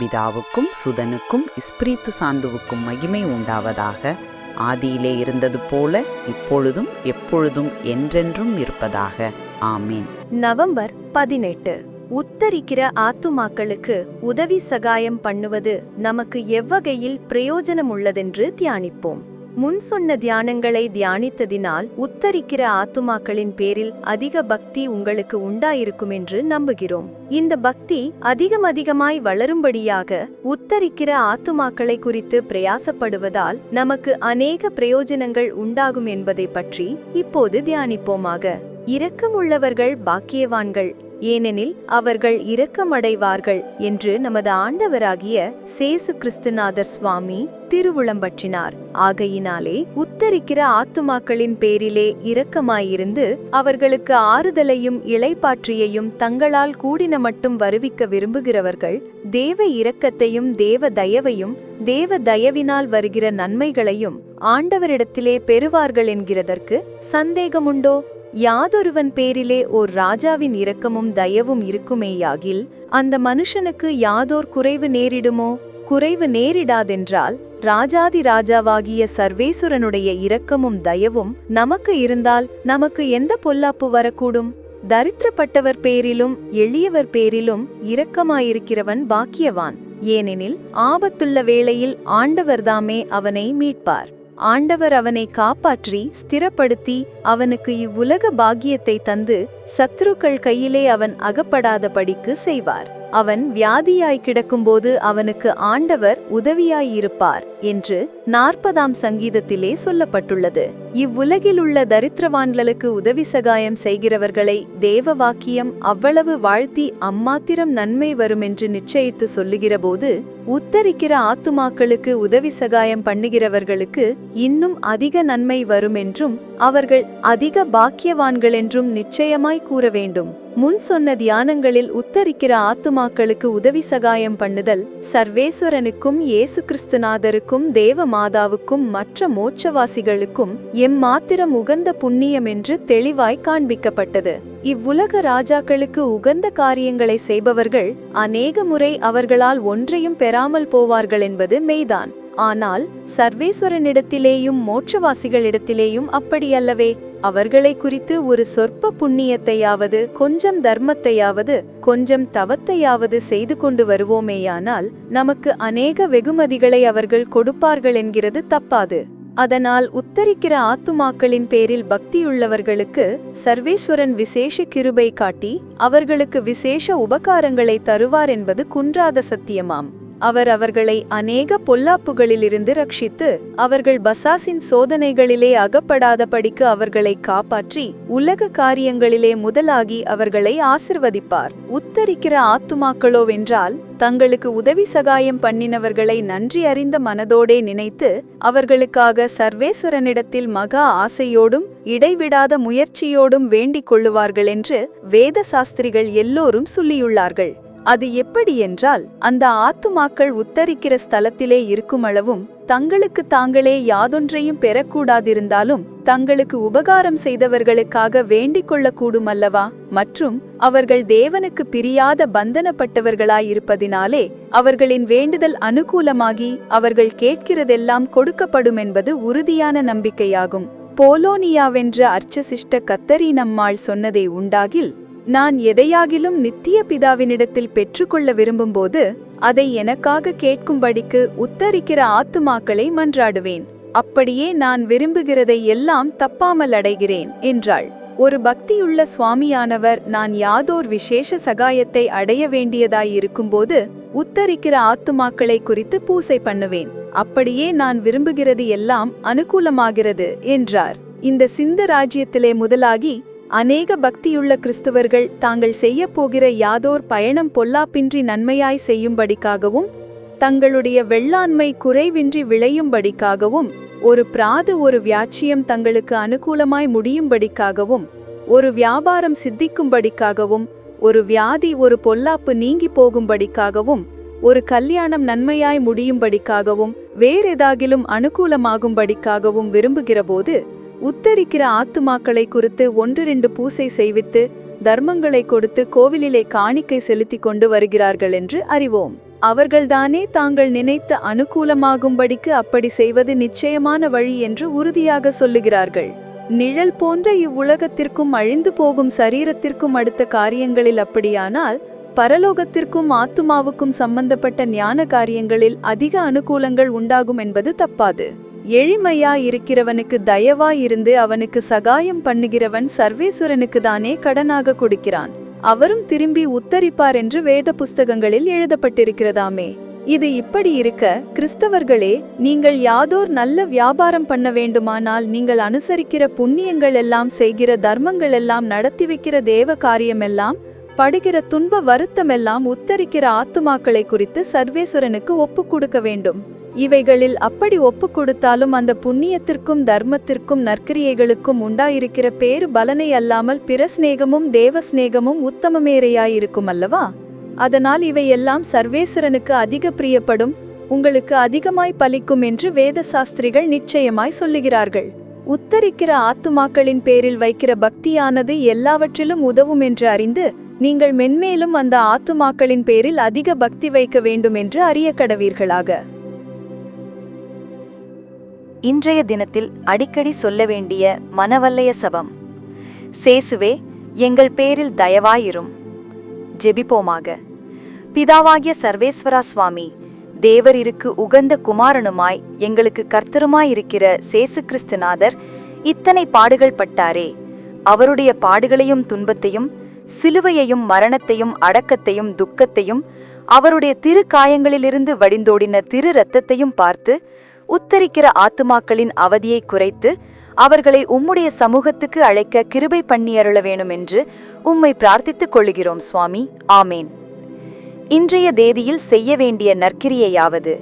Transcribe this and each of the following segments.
பிதாவுக்கும் சுதனுக்கும் இஸ்பிரித்து சாந்துவுக்கும் மகிமை உண்டாவதாக ஆதியிலே இருந்தது போல இப்பொழுதும் எப்பொழுதும் என்றென்றும் இருப்பதாக. ஆமீன். நவம்பர் பதினெட்டு. உத்தரிக்கிற ஆத்துமாக்களுக்கு உதவி சகாயம் பண்ணுவது நமக்கு எவ்வகையில் பிரயோஜனம் உள்ளதென்று தியானிப்போம். முன் சொன்ன தியானங்களை தியானித்ததினால் உத்தரிக்கிற ஆத்துமாக்களின் பேரில் அதிக பக்தி உங்களுக்கு உண்டாயிருக்கும் என்று நம்புகிறோம். இந்த பக்தி அதிகம் அதிகமாய் வளரும்படியாக உத்தரிக்கிற ஆத்துமாக்களை குறித்து பிரயாசப்படுவதால் நமக்கு அநேக பிரயோஜனங்கள் உண்டாகும் என்பதை பற்றி இப்போது தியானிப்போமாக. இரக்கமுள்ளவர்கள் பாக்கியவான்கள் ஏனெனில் அவர்கள் இரக்கமடைவார்கள் என்று நமது ஆண்டவராகிய சேசு கிறிஸ்துநாதர் சுவாமி திருவுளம்பற்றினார் ஆகையினாலே உத்தரிக்கிற ஆத்துமாக்களின் பேரிலே இரக்கமாயிருந்து அவர்களுக்கு ஆறுதலையும் இளைப்பாற்றியையும் தங்களால் கூடின மட்டும் வருவிக்க விரும்புகிறவர்கள் தேவ இரக்கத்தையும் தேவ தயவையும் தேவ தயவினால் வருகிற நன்மைகளையும் ஆண்டவரிடத்திலே பெறுவார்கள் என்கிறதற்கு சந்தேகமுண்டோ? யாதொருவன் பேரிலே ஓர் ராஜாவின் இரக்கமும் தயவும் இருக்குமேயாகில் அந்த மனுஷனுக்கு யாதோர் குறைவு நேரிடுமோ? குறைவு நேரிடாதென்றால் ராஜாதி ராஜாவாகிய சர்வேசுரனுடைய இரக்கமும் தயவும் நமக்கு இருந்தால் நமக்கு எந்த பொல்லாப்பு வரக்கூடும்? தரித்திரப்பட்டவர் பேரிலும் எளியவர் பேரிலும் இரக்கமாயிருக்கிறவன் பாக்கியவான். ஏனெனில் ஆபத்துள்ள வேளையில் ஆண்டவர்தாமே அவனை மீட்பார். ஆண்டவர் அவனை காப்பாற்றி ஸ்திரப்படுத்தி அவனுக்கு இவ்வுலக பாக்கியத்தை தந்து சத்ருக்கள் கையிலே அவன் அகப்படாதபடிக்கு செய்வார். அவன் வியாதியாய் கிடக்கும்போது அவனுக்கு ஆண்டவர் உதவியாயிருப்பார் என்று நாற்பதாம் சங்கீதத்திலே சொல்லப்பட்டுள்ளது. இவ்வுலகில் உள்ள தரித்திரவான்களுக்கு உதவி சகாயம் செய்கிறவர்களை தேவ வாக்கியம் அவ்வளவு வாழ்த்தி அம்மாத்திரம் நன்மை வரும் என்று நிச்சயித்து சொல்லுகிறபோது உத்தரிக்கிற ஆத்துமாக்களுக்கு உதவி சகாயம் பண்ணுகிறவர்களுக்கு இன்னும் அதிக நன்மை வரும் என்றும் அவர்கள் அதிக பாக்கியவான்கள் என்றும் நிச்சயமாய் கூற வேண்டும் முன் சொன்ன தியானங்களில் உத்தரிக்கிற ஆத்துமாக்களுக்கு உதவி சகாயம் பண்ணுதல் சர்வேஸ்வரனுக்கும் இயேசு கிறிஸ்துநாதருக்கும் தேவ மாதாவுக்கும் மற்ற மோட்சவாசிகளுக்கும் எம்மாத்திரம் உகந்த புண்ணியம் என்று தெளிவாய் காண்பிக்கப்பட்டது. இவ்வுலக ராஜாக்களுக்கு உகந்த காரியங்களை செய்பவர்கள் அநேக முறை அவர்களால் ஒன்றையும் பெறாமல் போவார்கள் என்பது மெய்தான். ஆனால் சர்வேஸ்வரனிடத்திலேயும் மோட்சவாசிகளிடத்திலேயும் அப்படியல்லவே அவர்களை குறித்து ஒரு சொற்ப புண்ணியத்தையாவது கொஞ்சம் தர்மத்தையாவது கொஞ்சம் தவத்தையாவது செய்து கொண்டு வருவோமேயானால் நமக்கு அநேக வெகுமதிகளை அவர்கள் கொடுப்பார்கள் என்கிறது தப்பாது. அதனால் உத்தரிக்கிற ஆத்துமாக்களின் பேரில் பக்தியுள்ளவர்களுக்கு சர்வேஸ்வரன் விசேஷ கிருபை காட்டி அவர்களுக்கு விசேஷ உபகாரங்களை தருவார் என்பது குன்றாத சத்தியமாம். அவர் அவர்களை அநேக பொல்லாப்புகளிலிருந்து ரட்சித்து அவர்கள் பசாசின் சோதனைகளிலே அகப்படாதபடிக்கு அவர்களை காப்பாற்றி உலக காரியங்களிலே முதலாகி அவர்களை ஆசிர்வதிப்பார். உத்தரிக்கிற ஆத்துமாக்களோவென்றால் தங்களுக்கு உதவி சகாயம் பண்ணினவர்களை நன்றி அறிந்த மனதோடே நினைத்து அவர்களுக்காக சர்வேஸ்வரனிடத்தில் மகா ஆசையோடும் இடைவிடாத முயற்சியோடும் வேண்டிக் கொள்ளுவார்கள் என்று வேத சாஸ்திரிகள் எல்லோரும் சொல்லியுள்ளார்கள். அது எப்படி என்றால் அந்த ஆத்துமாக்கள் உத்தரிக்கிற ஸ்தலத்திலே இருக்குமளவும் தங்களுக்கு தாங்களே யாதொன்றையும் பெறக்கூடாதிருந்தாலும் தங்களுக்கு உபகாரம் செய்தவர்களுக்காக வேண்டிக் கொள்ளக்கூடும் அல்லவா மற்றும் அவர்கள் தேவனுக்கு பிரியாத பந்தனப்பட்டவர்களாயிருப்பதினாலே அவர்களின் வேண்டுதல் அனுகூலமாகி அவர்கள் கேட்கிறதெல்லாம் கொடுக்கப்படும் என்பது உறுதியான நம்பிக்கையாகும். போலோனியாவென்ற அர்ச்சசிஷ்ட கத்தரி நம்மாள் சொன்னதை உண்டாகில் நான் எதையாகிலும் நித்திய பிதாவினிடத்தில் பெற்றுக்கொள்ள விரும்பும்போது அதை எனக்காக கேட்கும்படிக்கு உத்தரிக்கிற ஆத்துமாக்களை மன்றாடுவேன். அப்படியே நான் விரும்புகிறதை எல்லாம் தப்பாமல் அடைகிறேன் என்றாள். ஒரு பக்தியுள்ள சுவாமியானவர் நான் யாதோர் விசேஷ சகாயத்தை அடைய வேண்டியதாயிருக்கும்போது உத்தரிக்கிற ஆத்துமாக்களை குறித்து பூசை பண்ணுவேன். அப்படியே நான் விரும்புகிறது எல்லாம் அனுகூலமாகிறது என்றார். இந்த சிந்த ராஜ்யத்திலே முதலாகி அநேக பக்தியுள்ள கிறிஸ்தவர்கள் தாங்கள் செய்யப் போகிற யாதோர் பயணம் பொல்லாப்பின்றி நன்மையாய் செய்யும்படிக்காகவும் தங்களுடைய வெள்ளாண்மை குறைவின்றி விளையும்படிக்காகவும் ஒரு பிராது ஒரு வியாட்சியம் தங்களுக்கு அனுகூலமாய் முடியும்படிக்காகவும் ஒரு வியாபாரம் சித்திக்கும்படிக்காகவும் ஒரு வியாதி ஒரு பொல்லாப்பு நீங்கி போகும்படிக்காகவும் ஒரு கல்யாணம் நன்மையாய் முடியும்படிக்காகவும் வேறெதாகிலும் அனுகூலமாகும்படிக்காகவும் விரும்புகிறபோது உத்தரிக்கிற ஆத்துமாக்களை குறித்து ஒன்று ரெண்டு பூசை செய்வித்து தர்மங்களை கொடுத்து கோவிலிலே காணிக்கை செலுத்திக் கொண்டு வருகிறார்கள் என்று அறிவோம். அவர்கள்தானே தாங்கள் நினைத்த அனுகூலமாகும்படிக்கு அப்படி செய்வது நிச்சயமான வழி என்று உறுதியாக சொல்லுகிறார்கள். நிழல் போன்ற இவ்வுலகத்திற்கும் அழிந்து போகும் சரீரத்திற்கும் அடுத்த காரியங்களில் அப்படியானால் பரலோகத்திற்கும் ஆத்துமாவுக்கும் சம்பந்தப்பட்ட ஞான காரியங்களில் அதிக அனுகூலங்கள் உண்டாகும் என்பது தப்பாது. எளிமையா இருக்கிறவனுக்கு தயவா இருந்து அவனுக்கு சகாயம் பண்ணுகிறவன் சர்வேஸ்வரனுக்கு தானே கடனாக கொடுக்கிறான். அவரும் திரும்பி உத்தரிப்பார் என்று வேத புஸ்தகங்களில் எழுதப்பட்டிருக்கிறதாமே. இது இப்படி இருக்க கிறிஸ்தவர்களே நீங்கள் யாதோர் நல்ல வியாபாரம் பண்ண வேண்டுமானால் நீங்கள் அனுசரிக்கிற புண்ணியங்கள் எல்லாம் செய்கிற தர்மங்கள் எல்லாம் நடத்தி வைக்கிற தேவ காரியமெல்லாம் படுகிற துன்ப வருத்தமெல்லாம் உத்தரிக்கிற ஆத்துமாக்களை குறித்து சர்வேஸ்வரனுக்கு ஒப்பு கொடுக்க வேண்டும். இவைகளில் அப்படி ஒப்பு கொடுத்தாலும் அந்த புண்ணியத்திற்கும் தர்மத்திற்கும் நற்கிரியைகளுக்கும் உண்டாயிருக்கிற பேறு பலனை அல்லாமல் பிற சிநேகமும் தேவ சிநேகமும் உத்தமமேறையாயிருக்கும் அல்லவா? அதனால் இவையெல்லாம் சர்வேஸ்வரனுக்கு அதிக பிரியப்படும் உங்களுக்கு அதிகமாய் பலிக்கும் என்று வேத சாஸ்திரிகள் நிச்சயமாய் சொல்லுகிறார்கள். உத்தரிக்கிற ஆத்துமாக்களின் பேரில் வைக்கிற பக்தியானது எல்லாவற்றிலும் உதவும் என்று அறிந்து நீங்கள் மென்மேலும் அந்த ஆத்துமாக்களின் பேரில் அதிக பக்தி வைக்க வேண்டும் என்று அறிய கடவீர்களாக இன்றைய தினத்தில் அடிக்கடி சொல்ல வேண்டிய மனவல்லைய சபம். சேசுவே எங்கள் பேரில் தயவாயிரும். ஜெபிப்போமாக. பிதாவாகிய சர்வேஸ்வரா சுவாமி தேவரிற்கு உகந்த குமாரனுமாய் எங்களுக்கு கர்த்தருமாயிருக்கிற சேசு கிறிஸ்துநாதர் இத்தனை பாடுகள் பட்டாரே. அவருடைய பாடுகளையும் துன்பத்தையும் சிலுவையையும் மரணத்தையும் அடக்கத்தையும் துக்கத்தையும் அவருடைய திரு காயங்களிலிருந்து வடிந்தோடின திரு இரத்தத்தையும் பார்த்து உத்தரிக்கிற ஆத்துமாக்களின் அவதியை குறைத்து அவர்களை உம்முடைய சமூகத்துக்கு அழைக்க கிருபை பண்ணியருள வேணும் என்று உம்மை பிரார்த்தித்துக் கொள்கிறோம் சுவாமி. ஆமேன். இன்றைய தேதியில் செய்ய வேண்டிய நற்கிரியையாவது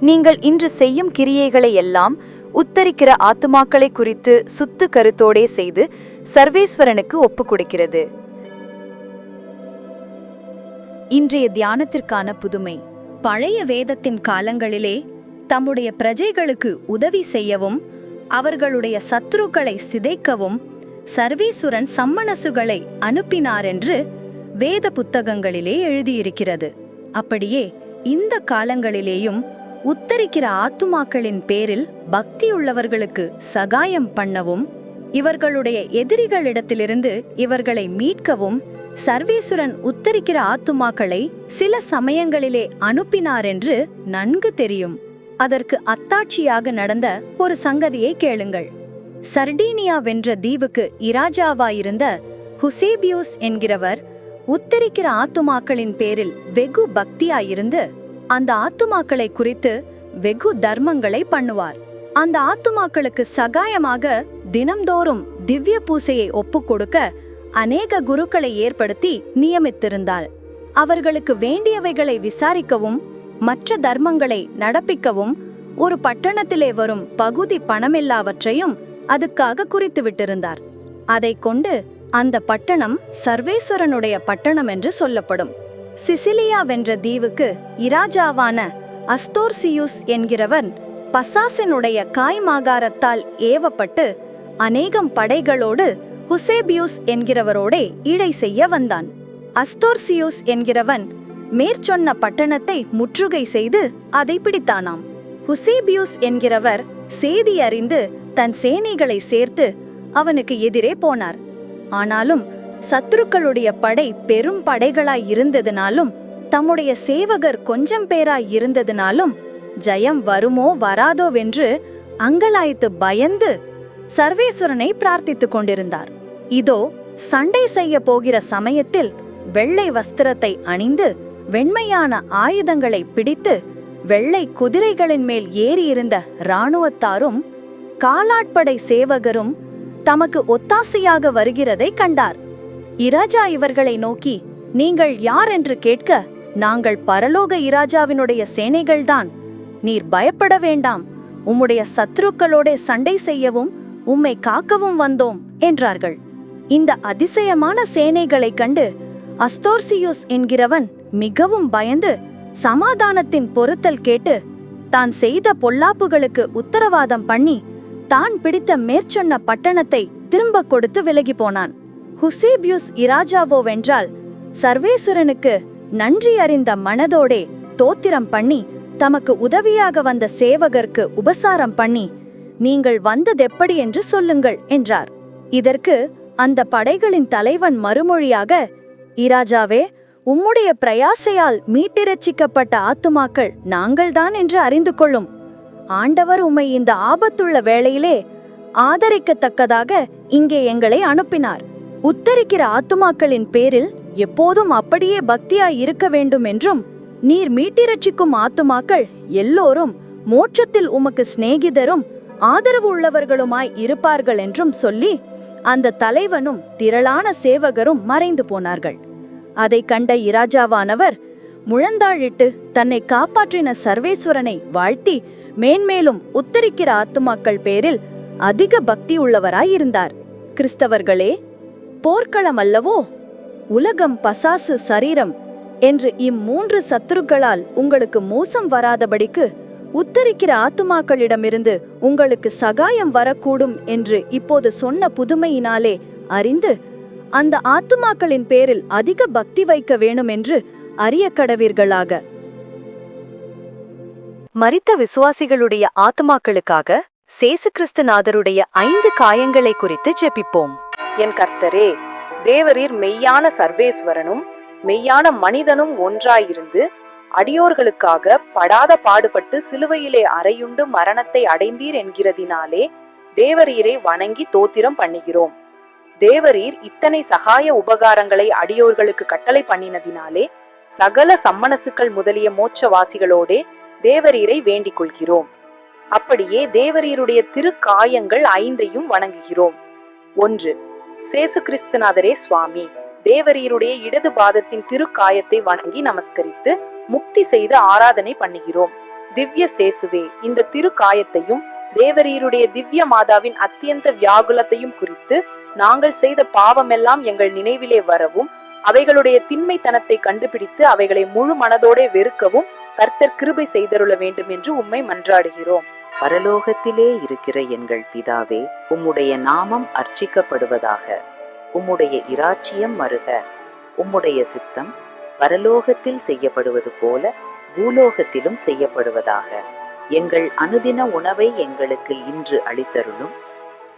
நீங்கள் இன்று செய்யும் கிரியைகளை எல்லாம் உத்தரிக்கிற ஆத்துமாக்களை குறித்து சுத்து கருத்தோடே செய்து சர்வேஸ்வரனுக்கு ஒப்புக் கொடுக்கிறது. இன்றைய தியானத்திற்கான புதுமை. பழைய வேதத்தின் காலங்களிலே தம்முடைய பிரஜைகளுக்கு உதவி செய்யவும் அவர்களுடைய சத்ருக்களை சிதைக்கவும் சர்வேசுரன் அனுப்பினார் அனுப்பினாரென்று வேத புத்தகங்களிலே எழுதியிருக்கிறது. அப்படியே இந்த காலங்களிலேயும் உத்தரிக்கிற ஆத்துமாக்களின் பேரில் பக்தியுள்ளவர்களுக்கு சகாயம் பண்ணவும் இவர்களுடைய எதிரிகளிடத்திலிருந்து இவர்களை மீட்கவும் சர்வேசுரன் உத்தரிக்கிற ஆத்துமாக்களை சில சமயங்களிலே அனுப்பினாரென்று நன்கு தெரியும். அதற்கு அத்தாட்சியாக நடந்த ஒரு சங்கதியை கேளுங்கள். சர்டீனியா வென்ற தீவுக்கு இராஜாவாயிருந்த ஹுசேபியூஸ் என்கிறவர் உத்தரிக்கிற ஆத்துமாக்களின் பேரில் வெகு பக்தியாயிருந்து அந்த ஆத்துமாக்களை குறித்து வெகு தர்மங்களை பண்ணுவார். அந்த ஆத்துமாக்களுக்கு சகாயமாக தினம்தோறும் திவ்ய பூசையை ஒப்புக் கொடுக்க அநேக குருக்களை ஏற்படுத்தி நியமித்திருந்தாள். அவர்களுக்கு வேண்டியவைகளை விசாரிக்கவும் மற்ற தர்மங்களை நடப்பிக்கவும் ஒரு பட்டணத்திலே வரும் பகுதி பணமில்லாவற்றையும் அதுக்காக குறித்து விட்டிருந்தார். அதை கொண்டு அந்த பட்டணம் சர்வேஸ்வரனுடைய பட்டணம் என்று சொல்லப்படும். சிசிலியா வென்ற தீவுக்கு இராஜாவான அஸ்தோர்சியூஸ் என்கிறவன் பசாசினுடைய காய்மாகாரத்தால் ஏவப்பட்டு அநேகம் படைகளோடு ஹுசேபியூஸ் என்கிறவரோடே இடை செய்ய வந்தான். அஸ்தோர்சியூஸ் என்கிறவன் மேற்சொன்ன பட்டணத்தை முற்றுகை செய்து அதை பிடித்தானாம். ஹுசேபியூஸ் என்கிறவர் செய்தி அறிந்து தன் சேனைகளை சேர்த்து அவனுக்கு எதிரே போனார். ஆனாலும் சத்துருக்களுடைய படை பெரும் படைகளாய் இருந்ததினாலும் தம்முடைய சேவகர் கொஞ்சம் பேராய் இருந்ததினாலும் ஜெயம் வருமோ வராதோவென்று அங்கலாய்த்து பயந்து சர்வேஸ்வரனை பிரார்த்தித்துக் கொண்டிருந்தார். இதோ சண்டை செய்ய போகிற சமயத்தில் வெள்ளை வஸ்திரத்தை அணிந்து வெண்மையான ஆயுதங்களை பிடித்து வெள்ளை குதிரைகளின் மேல் ஏறியிருந்த இராணுவத்தாரும் காலாட்படை சேவகரும் தமக்கு ஒத்தாசையாக வருகிறதை கண்டார். இராஜா இவர்களை நோக்கி நீங்கள் யார் என்று கேட்க நாங்கள் பரலோக இராஜாவினுடைய சேனைகள்தான். நீர் பயப்பட வேண்டாம். உம்முடைய சத்ருக்களோட சண்டை செய்யவும் உம்மை காக்கவும் வந்தோம் என்றார்கள். இந்த அதிசயமான சேனைகளைக் கண்டு அஸ்தோர்சியுஸ் என்கிறவன் மிகவும் பயந்து சமாதானத்தின் பொருத்தல் கேட்டு தான் செய்த பொல்லாப்புகளுக்கு உத்தரவாதம் பண்ணி தான் பிடித்த மேற்சொன்ன பட்டணத்தை திரும்ப கொடுத்து விலகி போனான். ஹுசேபியூஸ் இராஜாவோவென்றால் சர்வேசுரனுக்கு நன்றி அறிந்த மனதோடே தோத்திரம் பண்ணி தமக்கு உதவியாக வந்த சேவகர்க்கு உபசாரம் பண்ணி நீங்கள் வந்ததெப்படி என்று சொல்லுங்கள் என்றார். இதற்கு அந்த படைகளின் தலைவன் மறுமொழியாக இராஜாவே உம்முடைய பிரயாசையால் மீட்டிரட்சிக்கப்பட்ட ஆத்துமாக்கள் நாங்கள்தான் என்று அறிந்து கொள்ளும். ஆண்டவர் உம்மை இந்த ஆபத்துள்ள வேளையிலே ஆதரிக்கத்தக்கதாக இங்கே எங்களை அனுப்பினார். உத்தரிக்கிற ஆத்துமாக்களின் பேரில் எப்போதும் அப்படியே பக்தியாய் இருக்க வேண்டும் என்றும் நீர் மீட்டிரட்சிக்கும் ஆத்துமாக்கள் எல்லோரும் மோட்சத்தில் உமக்கு சிநேகிதரும் ஆதரவு உள்ளவர்களுமாய் இருப்பார்கள் என்றும் சொல்லி அந்த தலைவனும் திரளான சேவகரும் மறைந்து போனார்கள். அதை கண்ட இராஜாவானவர் முழந்தாழிட்டு தன்னை காப்பாற்றின சர்வேஸ்வரனை வாழ்த்தி மேன்மேலும் உத்தரிக்கிற ஆத்துமாக்கள் பேரில் அதிக பக்தி உள்ளவராயிருந்தார். கிறிஸ்தவர்களே போர்க்களம் அல்லவோ? உலகம் பசாசு சரீரம் என்று இம்மூன்று சத்துருக்களால் உங்களுக்கு மோசம் வராதபடிக்கு உத்தரிக்கிற ஆத்துமாக்களிடமிருந்து உங்களுக்கு சகாயம் வரக்கூடும் என்று இப்போது சொன்ன புதுமையினாலே அறிந்து அந்த ஆத்துமாக்களின் பேரில் அதிக பக்தி வைக்க வேணும் என்று அறிய கடவீர்களாக. மரித்த விசுவாசிகளுடைய ஆத்துமாக்களுக்காக சேசு கிறிஸ்துநாதருடைய ஐந்து காயங்களை குறித்து ஜெபிப்போம். என் கர்த்தரே தேவரீர் மெய்யான சர்வேஸ்வரனும் மெய்யான மனிதனும் ஒன்றாயிருந்து அடியோர்களுக்காக படாத பாடுபட்டு சிலுவையிலே அறையுண்டு மரணத்தை அடைந்தீர் என்கிறதினாலே தேவரீரை வணங்கி தோத்திரம் பண்ணுகிறோம். தேவரீர் இத்தனை சகாய உபகாரங்களை அடியோர்களுக்கு கட்டளை பண்ணினதினாலே சகல சம்மனசுக்கள் முதலிய மோட்சவாசிகளோடே தேவரீரை வேண்டிக் கொள்கிறோம் அப்படியே தேவரீருடைய திருக்காயங்கள் ஐந்தையும் வணங்குகிறோம். ஒன்று சேசு கிறிஸ்துநாதரே சுவாமி தேவரீருடைய இடது பாதத்தின் திருக்காயத்தை வணங்கி நமஸ்கரித்து முக்தி செய்து ஆராதனை பண்ணுகிறோம். திவ்ய சேசுவே இந்த திருக்காயத்தையும் தேவரீருடைய திவ்ய மாதாவின் அத்தியந்த வியாகுலத்தையும் குறித்து நாங்கள் செய்த பாவமெல்லாம் எங்கள் நினைவிலே வரவும் அவைகளுடைய திண்மைத்தனத்தை கண்டுபிடித்து அவைகளை முழு மனதோட வெறுக்கவும் கர்த்தர் கிருபை செய்தருள வேண்டும் என்று உம்மை மன்றாடுகிறோம். பரலோகத்திலே இருக்கிற எங்கள் பிதாவே உம்முடைய நாமம் அர்ச்சிக்கப்படுவதாக உம்முடைய இராச்சியம் மருக உம்முடைய சித்தம் பரலோகத்தில் செய்யப்படுவது போல பூலோகத்திலும் செய்யப்படுவதாக எங்கள் அனுதின உணவை எங்களுக்கு இன்று அளித்தருளும்.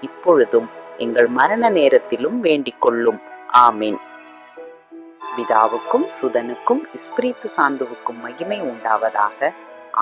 இப்பொழுதும் எங்கள் மரண நேரத்திலும் வேண்டிக் கொள்ளும் ஆமீன். பிதாவுக்கும் சுதனுக்கும் இஸ்பிரித்து சாந்துவுக்கும் மகிமை உண்டாவதாக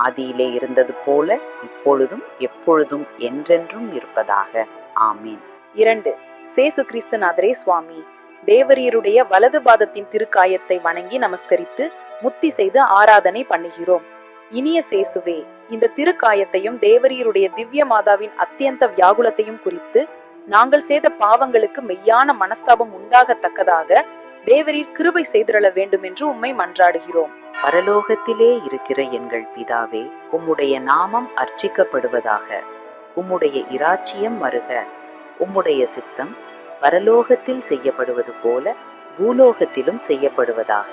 ஆதியிலே இருந்தது போல இப்பொழுதும் எப்பொழுதும் என்றென்றும் இருப்பதாக. ஆமீன். இரண்டு சேசு கிறிஸ்துநாதரே சுவாமி தேவரீருடைய வலது பாதத்தின் திருக்காயத்தை வணங்கி நமஸ்கரித்து முத்தி செய்து ஆராதனை பண்ணுகிறோம். இனிய சேசுவே இந்த திருக்காயத்தையும் தேவரீருடைய திவ்ய மாதாவின் அத்தியந்த வியாகுலத்தையும் குறித்து நாங்கள் செய்த பாவங்களுக்கு மெய்யான மனஸ்தாபம் உண்டாகத்தக்கதாக தேவரீர் கிருபை செய்திரள வேண்டும் என்று உம்மை மன்றாடுகிறோம். பரலோகத்திலே இருக்கிற எங்கள் பிதாவே உம்முடைய நாமம் அர்ச்சிக்கப்படுவதாக உம்முடைய இராச்சியம் வருக உம்முடைய சித்தம் பரலோகத்தில் செய்யப்படுவது போல பூலோகத்திலும் செய்யப்படுவதாக.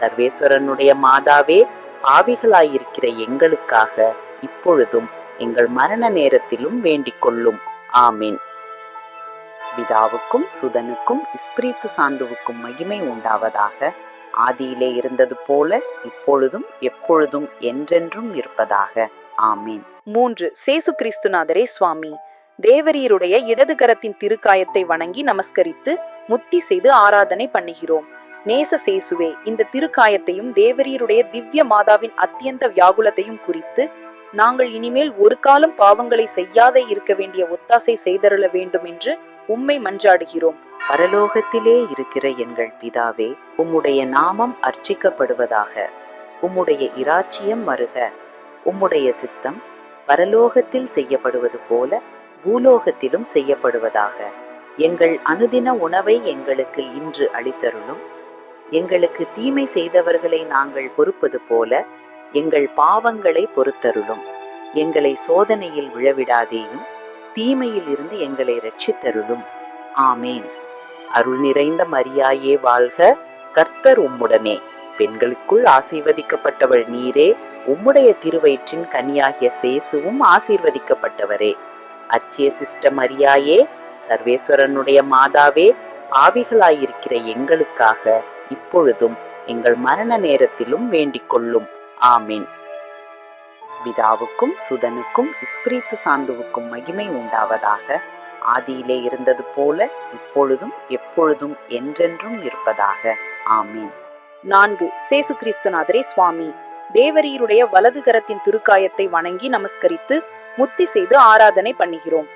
சர்வேஸ்வரனுடைய மாதாவே பாவிகளாயிருக்கிற எங்களுக்காக இப்பொழுதும் எங்கள் மரண நேரத்திலும் வேண்டிக் கொள்ளும். ஆமீன். பிதாவுக்கும் சுதனுக்கும் இஸ்பிரித்து சாந்துவுக்கும் மகிமை உண்டாவதாக ஆதியிலே இருந்தது போல இப்பொழுதும் எப்பொழுதும் என்றென்றும் இருப்பதாக. ஆமீன். மூன்று சேசு கிறிஸ்துநாதரே சுவாமி. தேவரீருடைய இடது கரத்தின் திருக்காயத்தை வணங்கி நமஸ்கரித்து முத்தி செய்து ஆராதனை பண்ணுகிறோம். நேச சேசுவே இந்த திருக்காயத்தையும் தேவரீருடைய திவ்ய மாதாவின் அத்தியந்த வியாகுலத்தையும் குறித்து நாங்கள் இனிமேல் ஒரு காலம் பாவங்களை செய்யாதே இருக்க வேண்டிய ஒத்தாசை செய்தருள வேண்டும் என்று உம்மை மன்றாடுகிறோம். பரலோகத்திலே இருக்கிற எங்கள் பிதாவே உம்முடைய நாமம் அர்ச்சிக்கப்படுவதாக உம்முடைய இராச்சியம் வருக உம்முடைய சித்தம் பரலோகத்தில் செய்யப்படுவது போல பூலோகத்திலும் செய்யப்படுவதாக எங்கள் அனுதின உணவை எங்களுக்கு இன்று அளித்தருளும். எங்களுக்கு தீமை செய்தவர்களை நாங்கள் பொறுப்பது போல எங்கள் பாவங்களை பொறுத்தருளும். எங்களை சோதனையில் விழவிடாதேயும் தீமையில் இருந்து எங்களை ரட்சித்தருளும் ஆமேன். அருள் நிறைந்த மரியாயே வாழ்க. கர்த்தர் உம்முடனே. பெண்களுக்குள் ஆசீர்வதிக்கப்பட்டவள் நீரே. உம்முடைய திருவயிற்றின் கனியாகிய சேசுவும் ஆசீர்வதிக்கப்பட்டவரே. அர்ச்சிய சிஸ்ட மரியாயே சர்வேஸ்வரனுடைய மாதாவே பாவிகளாயிருக்கிற எங்களுக்காக இப்பொழுதும் எங்கள் மரண நேரத்திலும் வேண்டிக் கொள்ளும் ஆமீன். பிதாவுக்கும் சுதனுக்கும் இஸ்பிரித்து சாந்துவுக்கும் மகிமை உண்டாவதாக ஆதியிலே இருந்தது போல இப்பொழுதும் எப்பொழுதும் என்றென்றும் இருப்பதாக. ஆமீன். நான்கு. சேசு கிறிஸ்துநாதரே சுவாமி. தேவரீருடைய வலது கரத்தின் திருக்காயத்தை வணங்கி நமஸ்கரித்து முத்தி செய்து ஆராதனை பண்ணுகிறோம்.